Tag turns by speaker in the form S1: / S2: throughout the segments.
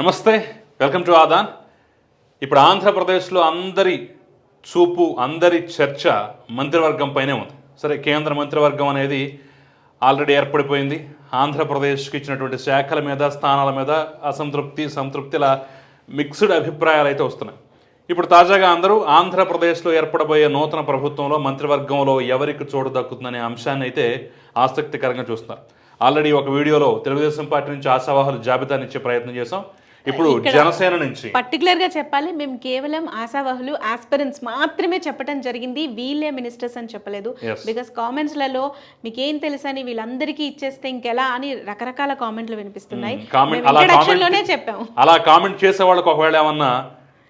S1: నమస్తే welcome to Aadan. ఇప్పుడు ఆంధ్రప్రదేశ్లో అందరి చూపు అందరి చర్చ మంత్రివర్గం పైనే ఉంది. సరే కేంద్ర మంత్రివర్గం అనేది ఆల్రెడీ ఏర్పడిపోయింది. ఆంధ్రప్రదేశ్కి ఇచ్చినటువంటి శాఖల మీద స్థానాల మీద అసంతృప్తి సంతృప్తిల మిక్స్డ్ అభిప్రాయాలు అయితే వస్తున్నాయి. ఇప్పుడు తాజాగా అందరూ ఆంధ్రప్రదేశ్లో ఏర్పడబోయే నూతన ప్రభుత్వంలో మంత్రివర్గంలో ఎవరికి చోటు దక్కుతుందనే అంశాన్ని అయితే ఆసక్తికరంగా చూస్తున్నారు. ఆల్రెడీ ఒక వీడియోలో తెలుగుదేశం పార్టీ నుంచి ఆశావాహులు జాబితానిచ్చే ప్రయత్నం చేశాం. ఇప్పుడు జనసేన నుంచి.
S2: పర్టికులర్గా చెప్పాలి మేము కేవలం ఆశావాహులు ఆస్పిరెంట్స్ మాత్రమే చెప్పడం జరిగింది వీళ్ళే మినిస్టర్స్ అని చెప్పలేదు. బికాస్ కామెంట్స్లలో మీకు ఏం తెలుసని వీళ్ళందరికీ ఇచ్చేస్తే ఇంకెలా అని రకరకాల కామెంట్లు వినిపిస్తున్నాయి. చెప్పాము
S1: అలా కామెంట్ చేసే వాళ్ళకి ఒకవేళ ఏమన్నా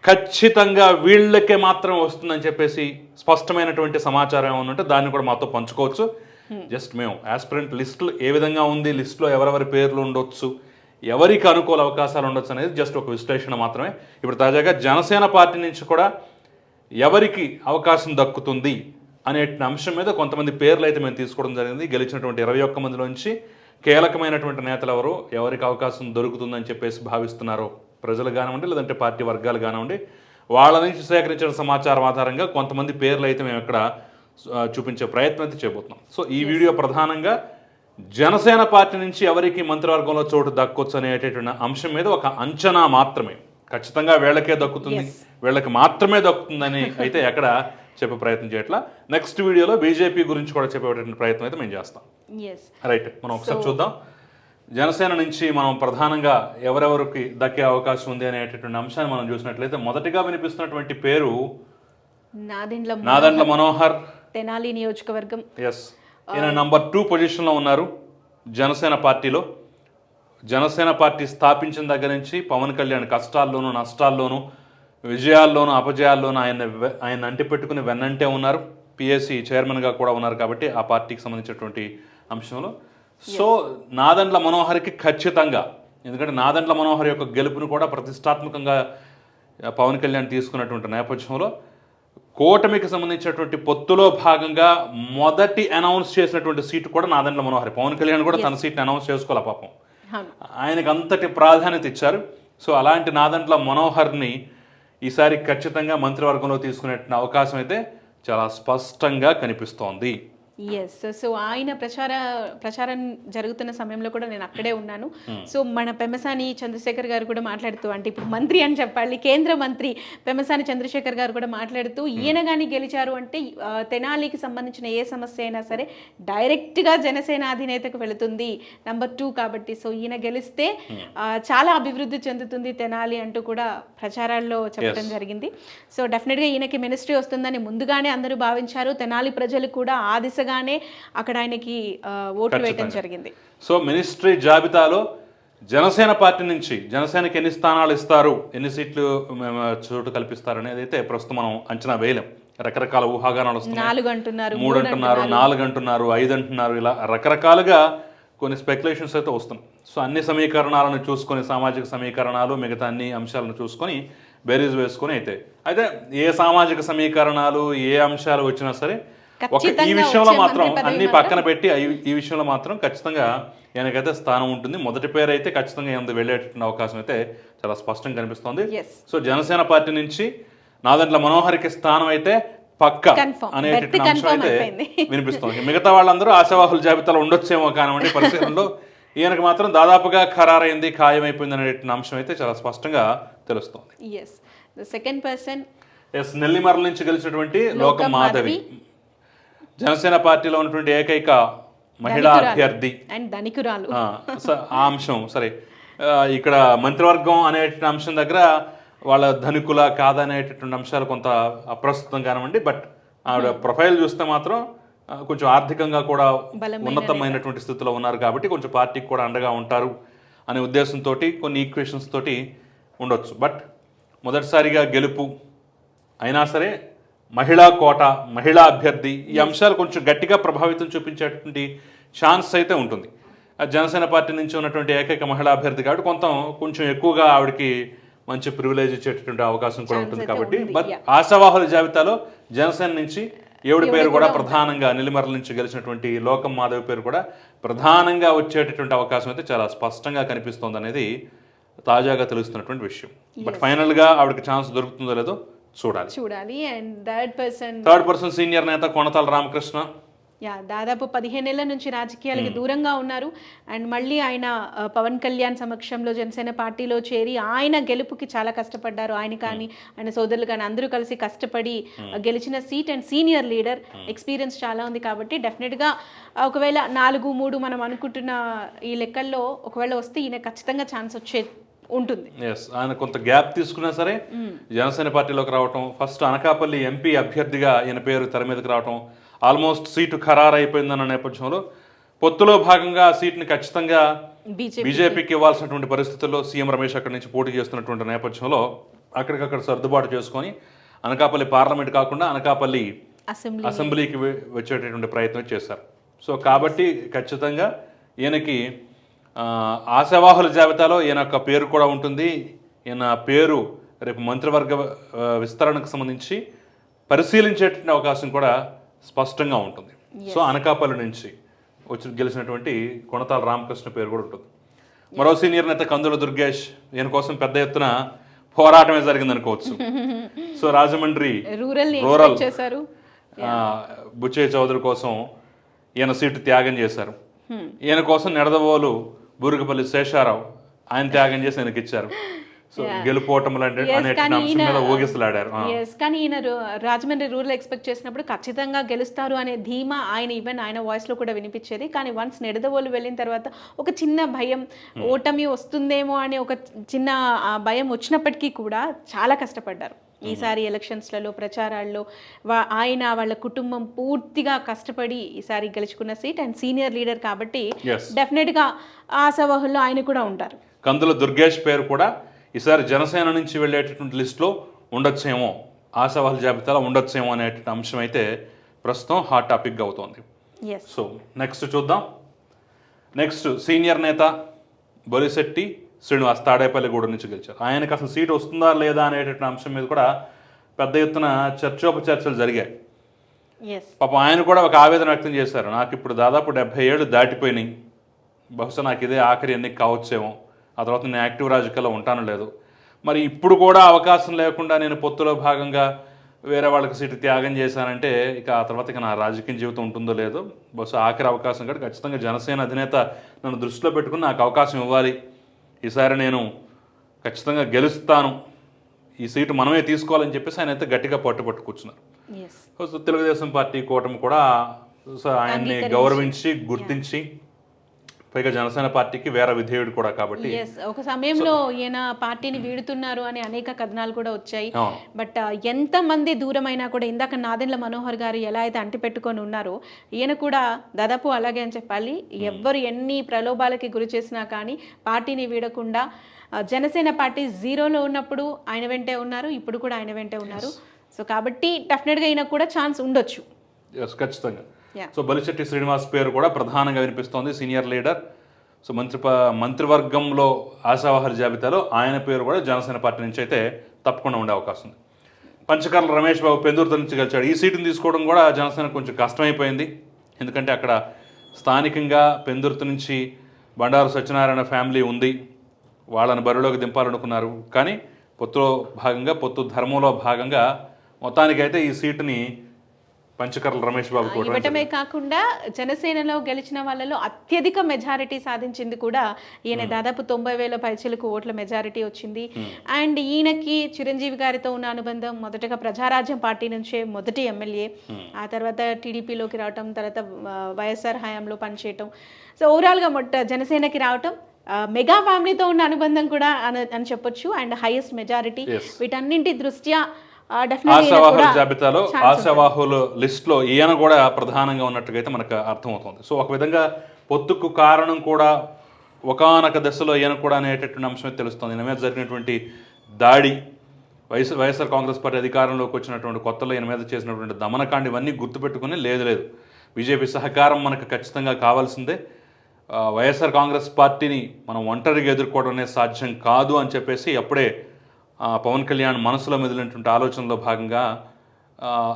S1: ఖచ్చితంగా వీళ్ళకే మాత్రం వస్తుందని చెప్పేసి స్పష్టమైనటువంటి సమాచారం ఏమన్నా ఉంటే దాన్ని కూడా మాతో పంచుకోవచ్చు. జస్ట్ మేము ఆస్పిరెంట్ లిస్టులు ఏ విధంగా ఉంది లిస్టులో ఎవరెవరి పేర్లు ఉండొచ్చు ఎవరికి అనుకూల అవకాశాలు ఉండొచ్చు అనేది జస్ట్ ఒక విశ్లేషణ మాత్రమే. ఇప్పుడు తాజాగా జనసేన పార్టీ నుంచి కూడా ఎవరికి అవకాశం దక్కుతుంది అనే అంశం మీద కొంతమంది పేర్లు అయితే మేము తీసుకోవడం జరిగింది. గెలిచినటువంటి ఇరవై ఒక్క మందిలోంచి కీలకమైనటువంటి నేతలు ఎవరు ఎవరికి అవకాశం దొరుకుతుందని చెప్పేసి భావిస్తున్నారో ప్రజలు కానివ్వండి లేదంటే పార్టీ వర్గాలు కానివ్వండి వాళ్ళ నుంచి సేకరించిన సమాచారం ఆధారంగా కొంతమంది పేర్లు అయితే మేము ఇక్కడ చూపించే ప్రయత్నం అయితే చేయబోతున్నాం సో ఈ వీడియో ప్రధానంగా జనసేన పార్టీ నుంచి ఎవరికి మంత్రివర్గంలో చోటు దక్కొచ్చు అనేటటువంటి అంశం మీద ఒక అంచనా మాత్రమే. ఖచ్చితంగా వీళ్ళకే దక్కుతుంది. వీళ్ళకి మాత్రమే దక్కుతుందని అయితే ఎక్కడ చెప్పే ప్రయత్నం చేయట్లా. నెక్స్ట్ వీడియోలో బీజేపీ గురించి కూడా చెప్పేటటువంటి ప్రయత్నం అయితే మేము చేస్తాం. రైట్ మనం ఒకసారి చూద్దాం. జనసేన నుంచి మనం ప్రధానంగా ఎవరెవరికి దక్కే అవకాశం ఉంది అనేటటువంటి అంశాన్ని మనం చూసినట్లయితే మొదటిగా వినిపిస్తున్నటువంటి పేరు
S2: నాదెండ్ల
S1: నాదండ్ల మనోహర్
S2: తెనాలి నియోజకవర్గం.
S1: ఎస్ ఈయన నంబర్ టూ పొజిషన్లో ఉన్నారు జనసేన పార్టీలో. జనసేన పార్టీ స్థాపించిన దగ్గర నుంచి పవన్ కళ్యాణ్ కష్టాల్లోనూ నష్టాల్లోనూ విజయాల్లోనూ అపజయాల్లోనూ ఆయన ఆయన అంటి పెట్టుకుని వెన్నంటే ఉన్నారు. పిఎస్సి చైర్మన్గా కూడా ఉన్నారు కాబట్టి ఆ పార్టీకి సంబంధించినటువంటి అంశంలో. సో నాదండ్ల మనోహర్కి ఖచ్చితంగా ఎందుకంటే నాదండ్ల మనోహర్ యొక్క గెలుపును కూడా ప్రతిష్టాత్మకంగా పవన్ కళ్యాణ్ తీసుకున్నటువంటి నేపథ్యంలో కూటమికి సంబంధించినటువంటి పొత్తులో భాగంగా మొదటి అనౌన్స్ చేసినటువంటి సీటు కూడా నాదండ్ల మనోహర్. పవన్ కళ్యాణ్ కూడా తన సీట్ని అనౌన్స్ చేసుకోవాలి పాపం? ఆయనకు అంతటి ప్రాధాన్యత ఇచ్చారు. సో అలాంటి నాదంట్ల మనోహర్ని ఈసారి ఖచ్చితంగా మంత్రివర్గంలో తీసుకునే అవకాశం అయితే చాలా స్పష్టంగా కనిపిస్తోంది.
S2: ఎస్ సో ఆయన ప్రచార ప్రచారం జరుగుతున్న సమయంలో కూడా నేను అక్కడే ఉన్నాను. సో మన పెమసాని చంద్రశేఖర్ గారు కూడా మాట్లాడుతూ అంటే ఇప్పుడు మంత్రి అని చెప్పాలి కేంద్ర మంత్రి పెమసాని చంద్రశేఖర్ గారు కూడా మాట్లాడుతూ ఈయన కానీ గెలిచారు అంటే తెనాలికి సంబంధించిన ఏ సమస్య అయినా సరే డైరెక్ట్గా జనసేన అధినేతకు వెళుతుంది నంబర్ టూ కాబట్టి. సో ఈయన గెలిస్తే ఆ, చాలా అభివృద్ధి చెందుతుంది తెనాలి అంటూ కూడా ప్రచారాల్లో చెప్పడం జరిగింది. సో డెఫినెట్గా ఈయనకి మినిస్ట్రీ వస్తుందని ముందుగానే అందరూ భావించారు. తెనాలి ప్రజలు కూడా ఆ దిశగానే అక్కడ ఆయనకి ఓట్లు వేయడం జరిగింది.
S1: సో మినిస్ట్రీ జాబితాలో జనసేన పార్టీ నుంచి జనసేనకి ఎన్ని స్థానాలు ఇస్తారు ఎన్ని సీట్లు చోటు కల్పిస్తారు అనేది అయితే ప్రస్తుతం మనం అంచనా వేయలేం. రకరకాల ఊహాగానాలు వస్తున్నాయి.
S2: నాలుగు అంటున్నారు
S1: మూడు అంటున్నారు. నాలుగు అంటున్నారు ఐదు అంటున్నారు ఇలా రకరకాలుగా కొన్ని స్పెక్యులేషన్స్ అయితే వస్తున్నాయి. సో అన్ని సమీకరణాలను చూసుకొని సామాజిక సమీకరణాలు మిగతా అన్ని అంశాలను చూసుకొని బేరీజ్ వేసుకొని అయితే. అయితే ఏ సామాజిక సమీకరణాలు ఏ అంశాలు వచ్చినా సరే ఒక ఈ విషయంలో మాత్రం అన్ని పక్కన పెట్టి ఈ- విషయంలో మాత్రం ఖచ్చితంగా ఈయనకైతే స్థానం ఉంటుంది. మొదటి పేరు అయితే ఖచ్చితంగా ఈయన వెళ్ళేటువంటి అవకాశం అయితే చాలా స్పష్టంగా కనిపిస్తోంది. సో జనసేన పార్టీ నుంచి నాదంట్ల మనోహర్కి స్థానం అయితే పక్క. అనేటువంటి అంశం అయితే. వినిపిస్తుంది. మిగతా వాళ్ళందరూ ఆశావాహుల జాబితాలో ఉండొచ్చేమో కానివ్వండి పరిశీలనలో ఈయనకు మాత్రం దాదాపుగా ఖరారైంది ఖాయమైపోయింది అనేటువంటి అంశం అయితే చాలా స్పష్టంగా తెలుస్తోంది.
S2: సెకండ్ పర్సన్
S1: ఎస్ నెల్లిమర్ల నుంచి గెలిచినటువంటి లోకం మాధవి. జనసేన పార్టీలో ఉన్నటువంటి ఏకైక మహిళా అభ్యర్థి.
S2: అండ్ ధనికురాలు.
S1: ఆ, అంశం సరే. ఇక్కడ మంత్రివర్గం అనే అంశం దగ్గర వాళ్ళ ధనికుల కాదనేటటువంటి అంశాలు కొంత అప్రస్తుతం కానివ్వండి బట్ ఆవిడ ప్రొఫైల్ చూస్తే మాత్రం కొంచెం ఆర్థికంగా కూడా ఉన్నతమైనటువంటి స్థితిలో ఉన్నారు కాబట్టి కొంచెం పార్టీకి కూడా అండగా ఉంటారు అనే ఉద్దేశంతో కొన్ని ఈక్వేషన్స్ తోటి ఉండొచ్చు. బట్ మొదటిసారిగా గెలుపు అయినా సరే మహిళా కోట మహిళా అభ్యర్థి ఈ అంశాలు కొంచెం గట్టిగా ప్రభావితం చూపించేటువంటి ఛాన్స్ అయితే ఉంటుంది. ఆ జనసేన పార్టీ నుంచి ఉన్నటువంటి ఏకైక మహిళా అభ్యర్థి కాబట్టి కొంత కొంచెం ఎక్కువగా ఆవిడకి మంచి ప్రివిలేజ్ ఇచ్చేటటువంటి అవకాశం కూడా ఉంటుంది కాబట్టి బట్ ఆశావాహుల జాబితాలో జనసేన నుంచి ఏవిడి పేరు కూడా ప్రధానంగా నిలిమర్ల నుంచి గెలిచినటువంటి లోకం మాధవ్ పేరు కూడా ప్రధానంగా వచ్చేటటువంటి అవకాశం అయితే చాలా స్పష్టంగా కనిపిస్తోంది అనేది తాజాగా తెలుస్తున్నటువంటి విషయం. బట్ ఫైనల్గా ఆవిడకి ఛాన్స్ దొరుకుతుందో లేదో చూడాలి.
S2: చూడాలి. And third person
S1: third person senior నేత కొనతాల రామకృష్ణ.
S2: యా దాదాపు పదిహేను నెలల నుంచి రాజకీయాలకి దూరంగా ఉన్నారు. అండ్ మళ్ళీ ఆయన పవన్ కళ్యాణ్ సమక్షంలో జనసేన పార్టీలో చేరి ఆయన గెలుపుకి చాలా కష్టపడ్డారు. ఆయన కానీ ఆయన సోదరులు కానీ అందరూ కలిసి కష్టపడి ఆ, గెలిచిన seat and senior leader experience చాలా ఉంది కాబట్టి డెఫినెట్గా ఒకవేళ నాలుగు మూడు మనం అనుకుంటున్న ఈ లెక్కల్లో ఒకవేళ వస్తే ఈయన ఖచ్చితంగా ఛాన్స్ వచ్చే ఉంటుంది.
S1: ఎస్ ఆయన కొంత గ్యాప్ తీసుకున్నా సరే జనసేన పార్టీలోకి రావటం ఫస్ట్ అనకాపల్లి ఎంపీ అభ్యర్థిగా ఈయన పేరు తెర మీదకి రావటం ఆల్మోస్ట్ సీటు ఖరారు అయిపోయిందన్న నేపథ్యంలో పొత్తులో భాగంగా ఆ సీట్ని ఖచ్చితంగా
S2: బీజేపీ
S1: బీజేపీకి ఇవ్వాల్సినటువంటి పరిస్థితుల్లో సీఎం రమేష్ అక్కడి నుంచి పోటీ చేస్తున్నటువంటి నేపథ్యంలో అక్కడికక్కడ సర్దుబాటు చేసుకొని అనకాపల్లి పార్లమెంట్ కాకుండా అనకాపల్లి
S2: అసెంబ్లీ
S1: అసెంబ్లీకి వచ్చేటటువంటి ప్రయత్నం చేశారు. సో కాబట్టి ఖచ్చితంగా ఈయనకి ఆశావాహుల జాబితాలో ఈయన యొక్క పేరు కూడా ఉంటుంది. ఈయన పేరు రేపు మంత్రివర్గ విస్తరణకు సంబంధించి పరిశీలించేటువంటి అవకాశం కూడా స్పష్టంగా ఉంటుంది. సో అనకాపల్లి నుంచి వచ్చి గెలిచినటువంటి కొనతాల రామకృష్ణ పేరు కూడా ఉంటుంది. మరో సీనియర్ నేత కందుల దుర్గేష్ ఈయన కోసం పెద్ద ఎత్తున పోరాటమే జరిగింది అనుకోవచ్చు సో రాజమండ్రి
S2: రూరల్ చేశారు.
S1: బుచ్చయ్య చౌదరి కోసం ఈయన సీటు త్యాగం చేశారు. ఈయన కోసం నెడదవోలు బూరుగుపల్లి శేషారావు ఆయన త్యాగం చేసి ఆయనకి ఇచ్చారు. సో గెలుపోవటం ఊగిసలాడారు.
S2: కానీ ఈయన రాజమండ్రి రూరల్ ఎక్స్పెక్ట్ చేసినప్పుడు ఖచ్చితంగా గెలుస్తారు అనే ధీమా ఆయన ఈవెన్ ఆయన వాయిస్లో కూడా వినిపించేది. కానీ వన్స్ నెడదవోలు వెళ్ళిన తర్వాత ఒక చిన్న భయం ఓటమి వస్తుందేమో అనే ఒక చిన్న భయం వచ్చినప్పటికీ కూడా చాలా కష్టపడ్డారు. ఈసారి ఎలక్షన్స్లలో ప్రచారాల్లో వా- ఆయన వాళ్ళ కుటుంబం పూర్తిగా కష్టపడి ఈసారి గెలుచుకున్న సీట్ అండ్ సీనియర్ లీడర్ కాబట్టి. డెఫినెట్గా ఆశావహుల్లో ఆయన కూడా ఉంటారు.
S1: కందుల దుర్గేష్ పేరు కూడా ఈసారి జనసేన నుంచి వెళ్ళేటటువంటి లిస్టులో ఉండొచ్చేమో ఆశావాహుల జాబితాలో ఉండొచ్చేమో అనేటువంటి అంశం అయితే ప్రస్తుతం హాట్ టాపిక్గా అవుతోంది. సో నెక్స్ట్ చూద్దాం. నెక్స్ట్ సీనియర్ నేత బొలిశెట్టి శ్రీనివాస్ తాడేపల్లిగూడ నుంచి గెలిచారు. ఆయనకు అసలు సీట్ వస్తుందా లేదా అనేటువంటి అంశం మీద కూడా పెద్ద ఎత్తున చర్చోపచర్చలు జరిగాయి. పాపం ఆయన కూడా ఒక ఆవేదన వ్యక్తం చేశారు. నాకు ఇప్పుడు దాదాపు డెబ్బై ఏళ్ళు దాటిపోయినాయి. బహుశా నాకు ఇదే ఆఖరి ఎన్నిక కావచ్చేమో. ఆ తర్వాత నేను యాక్టివ్ రాజకీయాల్లో ఉంటాను లేదు. మరి ఇప్పుడు కూడా అవకాశం లేకుండా నేను పొత్తులో భాగంగా వేరే వాళ్ళకి సీటు త్యాగం చేశానంటే ఇక ఆ తర్వాత ఇక నా రాజకీయ జీవితం ఉంటుందో లేదో. బహుశా ఆఖరి అవకాశం కూడా ఖచ్చితంగా జనసేన అధినేత నన్ను దృష్టిలో పెట్టుకుని నాకు అవకాశం ఇవ్వాలి. ఈసారి నేను ఖచ్చితంగా గెలుస్తాను. ఈ సీటు మనమే తీసుకోవాలని చెప్పేసి ఆయన అయితే గట్టిగా పట్టుపట్టు కూర్చున్నారు. తెలుగుదేశం పార్టీ కూటమి కూడా ఆయన్ని గౌరవించి గుర్తించి పైగా జనసేన పార్టీకి వేరే విధేయుడు కూడా కాబట్టి.
S2: ఒక సమయంలో ఈయన పార్టీని వీడుతున్నారు అని అనేక కథనాలు కూడా వచ్చాయి. బట్ ఎంత మంది దూరమైనా కూడా ఇందాక నాదెండ్ల మనోహర్ గారు ఎలా అయితే అంటి పెట్టుకొని ఉన్నారో ఈయన కూడా దాదాపు అలాగే అని చెప్పాలి. ఎవ్వరు ఎన్ని ప్రలోభాలకి గురి చేసినా కానీ పార్టీని వీడకుండా ఆ, జనసేన పార్టీ జీరోలో ఉన్నప్పుడు ఆయన వెంటే ఉన్నారు ఇప్పుడు కూడా ఆయన వెంటే ఉన్నారు. సో కాబట్టి డెఫినెట్గా ఈయన కూడా ఛాన్స్ ఉండొచ్చు.
S1: ఖచ్చితంగా. సో బలిశెట్టి శ్రీనివాస్ పేరు కూడా ప్రధానంగా వినిపిస్తోంది సీనియర్ లీడర్ సో మంత్రి ప- మంత్రివర్గంలో ఆశావాహుల జాబితాలో ఆయన పేరు కూడా జనసేన పార్టీ నుంచి అయితే తప్పకుండా ఉండే అవకాశం ఉంది. పంచకర్ల రమేష్ బాబు పెందుర్తి నుంచి గెలిచాడు. ఈ సీటును తీసుకోవడం కూడా జనసేన కొంచెం కష్టమైపోయింది. ఎందుకంటే అక్కడ స్థానికంగా పెందుర్తి నుంచి బండారు సత్యనారాయణ ఫ్యామిలీ ఉంది. వాళ్ళని బరిలోకి దింపాలనుకున్నారు. కానీ పొత్తులో భాగంగా పొత్తు ధర్మంలో భాగంగా మొత్తానికైతే ఈ సీటుని పంచకర్ల రమేష్ బాబు కూడా
S2: ఇవ్వటమే కాకుండా జనసేనలో గెలిచిన వాళ్ళలో అత్యధిక మెజారిటీ సాధించింది కూడా ఈయన దాదాపు తొంభై వేల పైచలకు ఓట్ల మెజారిటీ వచ్చింది. అండ్ ఈయనకి చిరంజీవి గారితో ఉన్న అనుబంధం మొదటగా ప్రజారాజ్యం పార్టీ నుంచే మొదటి ఎమ్మెల్యే. ఆ తర్వాత టీడీపీలోకి రావటం తర్వాత వైఎస్ఆర్ హయాంలో పనిచేయటం. సో ఓవరాల్గా మొట్ట జనసేనకి రావటం మెగా ఫ్యామిలీతో ఉన్న అనుబంధం కూడా అని అని చెప్పొచ్చు. And highest majority. వీటన్నింటి దృష్ట్యా
S1: ఆశావాహుల జాబితాలో ఆశావాహుల లిస్టులో ఈయన కూడా ప్రధానంగా ఉన్నట్టుగా అయితే మనకు అర్థమవుతుంది. సో ఒక విధంగా పొత్తుకు కారణం కూడా ఒకానొక దశలో ఈయన కూడా అనేటటువంటి అంశమే తెలుస్తుంది. ఈయన మీద జరిగినటువంటి దాడి వైఎస్ వైఎస్ఆర్ కాంగ్రెస్ పార్టీ అధికారంలోకి వచ్చినటువంటి కొత్తలో ఈయన మీద చేసినటువంటి దమనకాండ ఇవన్నీ గుర్తుపెట్టుకుని లేదు లేదు. బీజేపీ సహకారం మనకు ఖచ్చితంగా కావాల్సిందే. వైఎస్ఆర్ కాంగ్రెస్ పార్టీని మనం ఒంటరిగా ఎదుర్కోవడం అనేది సాధ్యం కాదు అని చెప్పేసి అప్పుడే పవన్ కళ్యాణ్ మనసులో మెదిలినటువంటి ఆలోచనలో భాగంగా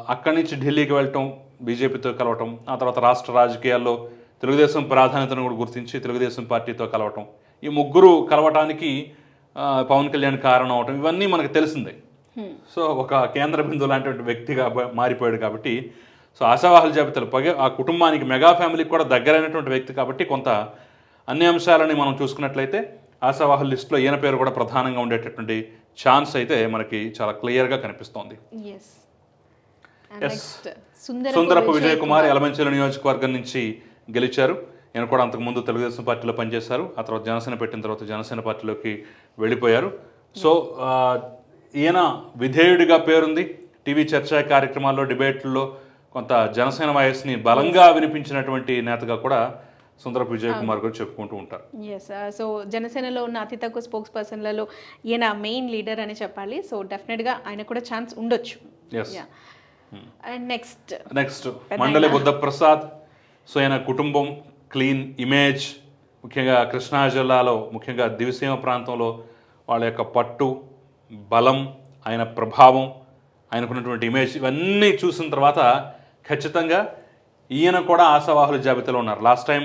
S1: అక్కడి నుంచి ఢిల్లీకి వెళ్ళటం బీజేపీతో కలవటం ఆ తర్వాత రాష్ట్ర రాజకీయాల్లో తెలుగుదేశం ప్రాధాన్యతను కూడా గుర్తించి తెలుగుదేశం పార్టీతో కలవటం ఈ ముగ్గురు కలవటానికి పవన్ కళ్యాణ్ కారణం అవటం ఇవన్నీ మనకు తెలిసిందే. సో ఒక కేంద్ర బిందువు లాంటి వ్యక్తిగా మారిపోయాడు కాబట్టి సో ఆశావాహుల జాబితాలు పగే ఆ కుటుంబానికి మెగా ఫ్యామిలీకి కూడా దగ్గరైనటువంటి వ్యక్తి కాబట్టి కొంత అన్ని అంశాలని మనం చూసుకున్నట్లయితే ఆశావాహుల లిస్టులో ఈయన పేరు కూడా ప్రధానంగా ఉండేటటువంటి ఛాన్స్ అయితే మనకి చాలా క్లియర్గా కనిపిస్తోంది.
S2: ఎస్
S1: సుందరపు విజయ్ కుమార్. యలమంచిల నియోజకవర్గం నుంచి గెలిచారు. ఈయన కూడా అంతకుముందు తెలుగుదేశం పార్టీలో పనిచేశారు. ఆ తర్వాత జనసేన పెట్టిన తర్వాత జనసేన పార్టీలోకి వెళ్ళిపోయారు. సో ఈయన విధేయుడిగా పేరుంది. టీవీ చర్చా కార్యక్రమాల్లో డిబేట్లలో కొంత జనసేన వాయిస్ని బలంగా వినిపించినటువంటి నేతగా కూడా సుందరపు విజయ్ కుమార్ గారు చెప్పుకుంటూ ఉంటారు.
S2: ఎస్ సో జనసేనలో ఉన్న అతి తక్కువ స్పోక్స్ పర్సన్లలో ఈయన మెయిన్ లీడర్ అని చెప్పాలి. సో డెఫినెట్గా ఆయన కూడా ఛాన్స్ ఉండొచ్చు.
S1: ఎస్
S2: అండ్ నెక్స్ట్
S1: నెక్స్ట్ మండలి బుద్ధప్రసాద్. సో ఆయన కుటుంబం క్లీన్ ఇమేజ్ ముఖ్యంగా కృష్ణా జిల్లాలో ముఖ్యంగా దివిసీమ ప్రాంతంలో వాళ్ళ యొక్క పట్టు బలం ఆయన ప్రభావం ఆయనకున్నటువంటి ఇమేజ్ ఇవన్నీ చూసిన తర్వాత ఖచ్చితంగా ఈయన కూడా ఆశావాహుల జాబితాలో ఉన్నారు. లాస్ట్ టైం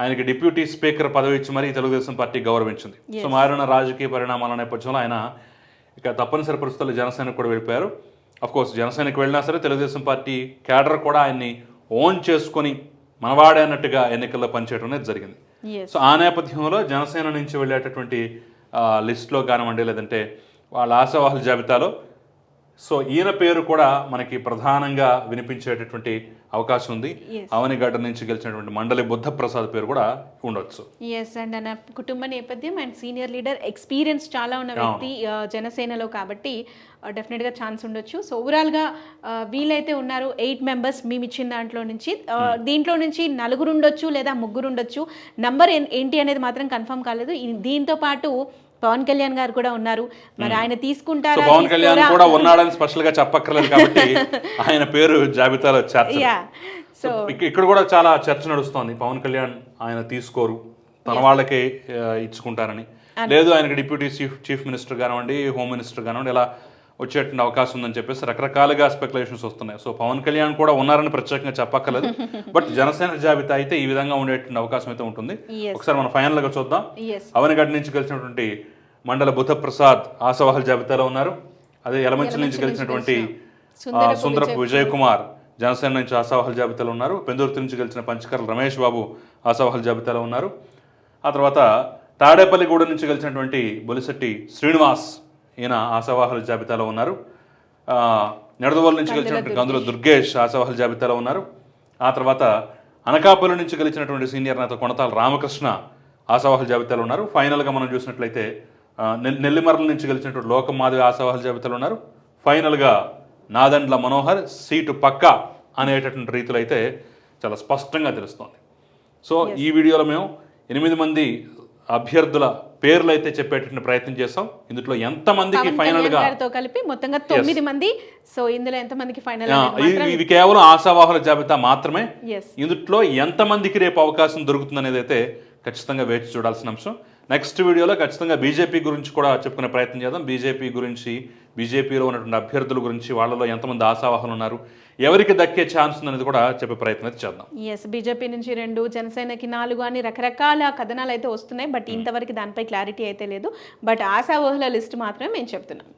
S1: ఆయనకి డిప్యూటీ స్పీకర్ పదవి ఇచ్చి మరీ తెలుగుదేశం పార్టీ గౌరవించింది. సో మారిన రాజకీయ పరిణామాల నేపథ్యంలో ఆయన ఇక తప్పనిసరి పరిస్థితుల్లో జనసేనకు కూడా వెళ్ళిపోయారు. కోర్స్ జనసేనకు వెళ్ళినా సరే తెలుగుదేశం పార్టీ క్యాడర్ కూడా ఆయన్ని ఓన్ చేసుకొని మనవాడే అన్నట్టుగా ఎన్నికల్లో పనిచేయడం అనేది జరిగింది. సో ఆ నేపథ్యంలో జనసేన నుంచి వెళ్ళేటటువంటి లిస్టులో కానివ్వండి లేదంటే వాళ్ళ ఆశావాహుల జాబితాలో సో ఈయన పేరు కూడా మనకి ప్రధానంగా వినిపించేటటువంటి అవకాశం ఉంది. అవనిగడ్డ నుంచి గెలిచినటువంటి మండలి బుద్ధప్రసాద్ పేరు కూడా ఉండొచ్చు.
S2: ఎస్ అండ్ ఆయన కుటుంబ నేపథ్యం అండ్ సీనియర్ లీడర్ ఎక్స్పీరియన్స్ చాలా ఉన్న వ్యక్తి జనసేనలో కాబట్టి డెఫినెట్గా ఛాన్స్ ఉండొచ్చు. సో ఓవరాల్గా వీలైతే ఉన్నారు ఎయిట్ మెంబర్స్ మేము ఇచ్చిన దాంట్లో నుంచి. ఆ, దీంట్లో నుంచి నలుగురు ఉండొచ్చు లేదా ముగ్గురు ఉండొచ్చు. నంబర్ ఏంటి అనేది మాత్రం కన్ఫర్మ్ కాలేదు. దీంతో పాటు పవన్ కళ్యాణ్ గారు కూడా ఉన్నారు. మరి ఆయన తీసుకుంటారా
S1: పవన్ కళ్యాణ్? కూడా ఉన్నాడని స్పష్టంగా చెప్పక్కర్లేదు కాబట్టి ఆయన పేరు జాబితాలో చేర్చారు.
S2: యా సో
S1: ఇక- ఇక్కడ కూడా చాలా చర్చ నడుస్తోంది. పవన్ కళ్యాణ్ ఆయన తీసుకోరు. తన వాళ్ళకే ఇచ్చుకుంటారని. లేదు ఆయనకి డిప్యూటీ చీఫ్ చీఫ్ మినిస్టర్ కానివ్వండి హోమ్ మినిస్టర్ కానివ్వండి ఇలా వచ్చేటువంటి అవకాశం ఉందని చెప్పేసి రకరకాలుగా స్పెక్యులేషన్స్ వస్తున్నాయి. సో పవన్ కళ్యాణ్ కూడా ఉన్నారని ప్రత్యేకంగా చెప్పక్కర్లేదు. బట్ జనసేన జాబితా అయితే ఈ విధంగా ఉండేటువంటి అవకాశం అయితే ఉంటుంది. ఒకసారి మనం ఫైనల్గా చూద్దాం.
S2: ఎస్
S1: అవనిగడ్డ నుంచి గెలిచినటువంటి మండల బుద్ధప్రసాద్ ఆశావాహుల జాబితాలో ఉన్నారు. అదే యలమంచి నుంచి గెలిచినటువంటి సుందరపు విజయ్ కుమార్. జనసేన నుంచి ఆశావాహుల జాబితాలో ఉన్నారు. పెందుర్తి నుంచి గెలిచిన పంచకర్ల రమేష్ బాబు ఆశావాహుల జాబితాలో ఉన్నారు. ఆ తర్వాత తాడేపల్లిగూడెం నుంచి గెలిచినటువంటి బొలిశెట్టి శ్రీనివాస్ ఈయన ఆశావాహుల జాబితాలో ఉన్నారు. ఆ, నిడదవోలు నుంచి గెలిచినటువంటి గందుల దుర్గేష్ ఆశావాహుల జాబితాలో ఉన్నారు. ఆ తర్వాత అనకాపల్లి నుంచి గెలిచినటువంటి సీనియర్ నేత కొనతాల రామకృష్ణ ఆశావాహుల జాబితాలో ఉన్నారు. ఫైనల్గా మనం చూసినట్లయితే నెల్లిమర్ల నుంచి గెలిచినటువంటి లోకం మాధవి ఆశావాహుల జాబితాలో ఉన్నారు. ఫైనల్గా నాదండ్ల మనోహర్ సీటు పక్క అనేటటువంటి రీతిలో అయితే చాలా స్పష్టంగా తెలుస్తోంది. సో ఈ వీడియోలో మేము ఎనిమిది మంది అభ్యర్థుల పేర్లు అయితే చెప్పేటటువంటి ప్రయత్నం చేస్తాం. ఇందులో ఎంతమందికి
S2: పవన్ ఫైనల్గా కలిపి మొత్తంగా తొమ్మిది మంది. సో ఇందులో ఎంత మందికి ఫైనల్
S1: ఇవి- కేవలం ఆశావాహుల జాబితా మాత్రమే. ఇందులో ఎంతమందికి రేపు అవకాశం దొరుకుతుంది అనేది అయితే ఖచ్చితంగా వేచి చూడాల్సిన అంశం. నెక్స్ట్ వీడియోలో ఖచ్చితంగా బీజేపీ గురించి కూడా చెప్పుకునే ప్రయత్నం చేద్దాం. బీజేపీ గురించి బీజేపీలో ఉన్నటువంటి అభ్యర్థుల గురించి వాళ్ళలో ఎంతమంది ఆశావాహులు ఉన్నారు ఎవరికి దక్కే ఛాన్స్ ఉందనేది కూడా చెప్పే ప్రయత్నం అయితే చేద్దాం.
S2: ఎస్ బీజేపీ నుంచి రెండు జనసేనకి నాలుగు అని రకరకాల కథనాలు అయితే వస్తున్నాయి. బట్ ఇంతవరకు దానిపై క్లారిటీ అయితే లేదు. బట్ ఆశావహుల లిస్ట్ మాత్రమే మేము చెప్తున్నాం.